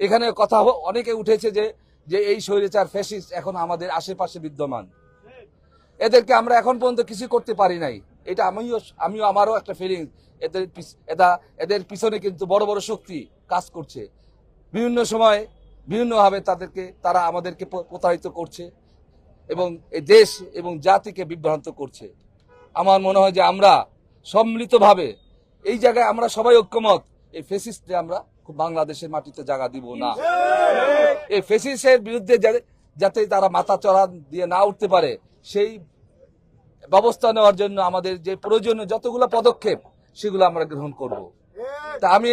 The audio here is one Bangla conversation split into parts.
এখানে কথা অনেকে উঠেছে যে যে এই স্বৈরাচার ফ্যাসিস্ট এখন আমাদের আশেপাশে বিদ্যমান। এদেরকে আমরা এখন পর্যন্ত কিছু করতে পারি নাই। এটা আমিও আমিও আমারও একটা ফিলিং এদের এটা এদের পিছনে কিন্তু বড় বড় শক্তি কাজ করছে। বিভিন্ন সময় বিভিন্নভাবে তাদেরকে, তারা আমাদেরকে প্রতারিত করছে এবং এই দেশ এবং জাতিকে বিভ্রান্ত করছে। আমার মনে হয় যে আমরা সম্মিলিতভাবে এই জায়গায় আমরা সবাই ঐক্যমত। এই ফেসিস্টে আমরা খুব বাংলাদেশের মাটিতে জায়গা দিব না। এই ফেসিস্টের বিরুদ্ধে যাতে- তারা মাথা চড়া দিয়ে না উঠতে পারে সেই ব্যবস্থা নেওয়ার জন্য আমাদের যে প্রয়োজনীয় যতগুলো পদক্ষেপ সেগুলো আমরা গ্রহণ করব। তা আমি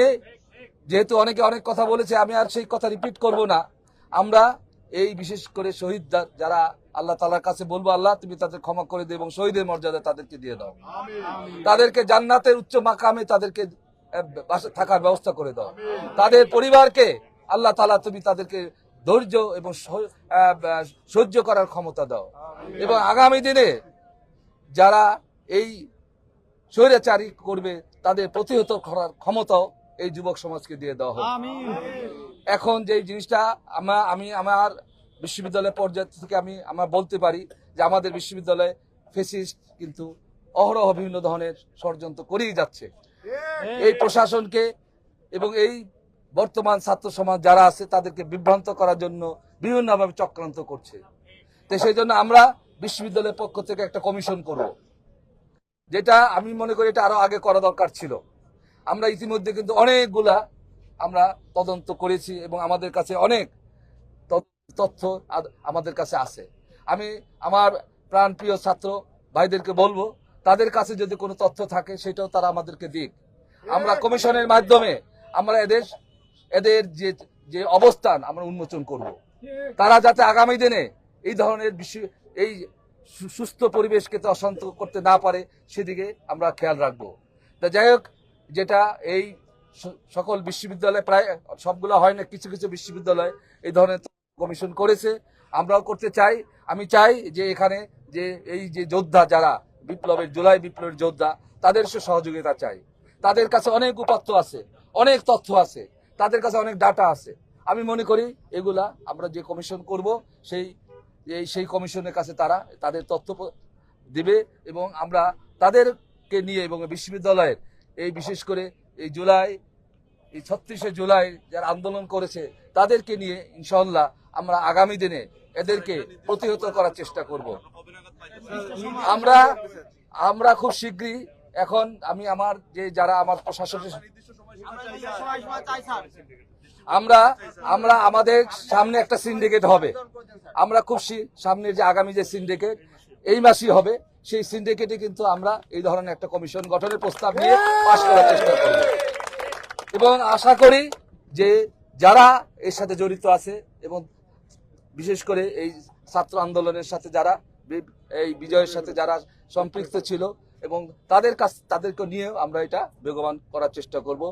যেহেতু অনেকে অনেক কথা বলেছে আমি আর সেই কথা রিপিট করব না। আমরা এই বিশেষ করে শহীদ যারা আল্লাহ তালার কাছে বলব আল্লাহ তুমি তাদের ক্ষমা করে দিও এবং শহীদের মর্যাদা তাদেরকে দিয়ে দাও। তাদেরকে জান্নাতের উচ্চ মাকামে তাদেরকে থাকার ব্যবস্থা করে দাও। তাদের পরিবারকে আল্লাহ তালা তুমি তাদেরকে ধৈর্য এবং সহ্য করার ক্ষমতা দাও। এবং আগামী দিনে যারা এই স্বৈরাচারী করবে তাদের প্রতিহত করার ক্ষমতাও এই যুবক সমাজকে দিয়ে দেওয়া হোক। এখন যে জিনিসটা আমরা আমি আমার বিশ্ববিদ্যালয় পর্যায় থেকে আমি আমরা বলতে পারি যে আমাদের বিশ্ববিদ্যালয়ে ফেসিস্ট কিন্তু অহরহ বিভিন্ন ধরনের ষড়যন্ত্র করেই যাচ্ছে। এই প্রশাসনকে এবং এই বর্তমান ছাত্র সমাজ যারা আছে, তাদেরকে বিভ্রান্ত করার জন্য বিভিন্নভাবে চক্রান্ত করছে। তো সেই জন্য আমরা বিশ্ববিদ্যালয়ের পক্ষ থেকে একটা কমিশন করব। যেটা আমি মনে করি এটা আরও আগে করা দরকার ছিল। আমরা ইতিমধ্যে কিন্তু অনেকগুলা আমরা তদন্ত করেছি এবং আমাদের কাছে অনেক তথ্য আমাদের কাছে আছে। আমি আমার প্রাণপ্রিয় ছাত্র ভাইদেরকে বলব, তাদের কাছে যদি কোনো তথ্য থাকে, সেটাও তারা আমাদেরকে দিক। আমরা কমিশনের মাধ্যমে আমরা এদের এদের যে যে অবস্থান আমরা উন্মোচন করব। তারা যাতে আগামী দিনে এই ধরনের বিষয় এই সুস্থ পরিবেশকে তো অশান্ত করতে না পারে, সেদিকে আমরা খেয়াল রাখব। তা যাই হোক, যেটা এই সকল বিশ্ববিদ্যালয় প্রায়, সবগুলো হয় না, কিছু কিছু বিশ্ববিদ্যালয় এই ধরনের কমিশন করেছে। আমরাও করতে চাই। আমি চাই যে এখানে যে, এই যে যোদ্ধা যারা, বিপ্লবের, জুলাই বিপ্লবের যোদ্ধা, তাদের সহযোগিতা চাই। তাদের কাছে অনেক উপাত্ত আছে, অনেক তথ্য আছে, তাদের কাছে অনেক ডাটা আছে। আমি মনে করি এগুলা আমরা যে কমিশন করব, সেই, এই, সেই কমিশনের কাছে তারা তাদের তথ্য দিবে এবং আমরা তাদেরকে নিয়ে এবং বিশ্ববিদ্যালয়ের এই বিশেষ করে এই জুলাই, এই ছত্রিশে জুলাই যারা আন্দোলন করেছে, তাদেরকে নিয়ে ইনশাল্লাহ আমরা আগামী দিনে এদেরকে প্রতিহত করার চেষ্টা করব। আমরা আমরা খুব শীঘ্রই এখন আমি আমার যে যারা আমার প্রশাসনের আমরা আমরা আমাদের সামনে একটা সিন্ডিকেট হবে। আমরা খুব সামনের যে আগামী যে সিন্ডিকেট এই মাসই হবে। সেই সিন্ডিকেটে কিন্তু আমরা এই ধরনের একটা কমিশন গঠনের প্রস্তাব নিয়ে পাশ করার চেষ্টা করব। এবং আশা করি যে যারা এর সাথে জড়িত আছে এবং বিশেষ করে এই ছাত্র আন্দোলনের সাথে যারা এই বিজয়ের সাথে যারা সম্পৃক্ত ছিল এবং তাদের কাছ তাদেরকে নিয়ে আমরা এটা বেগবান করার চেষ্টা করব।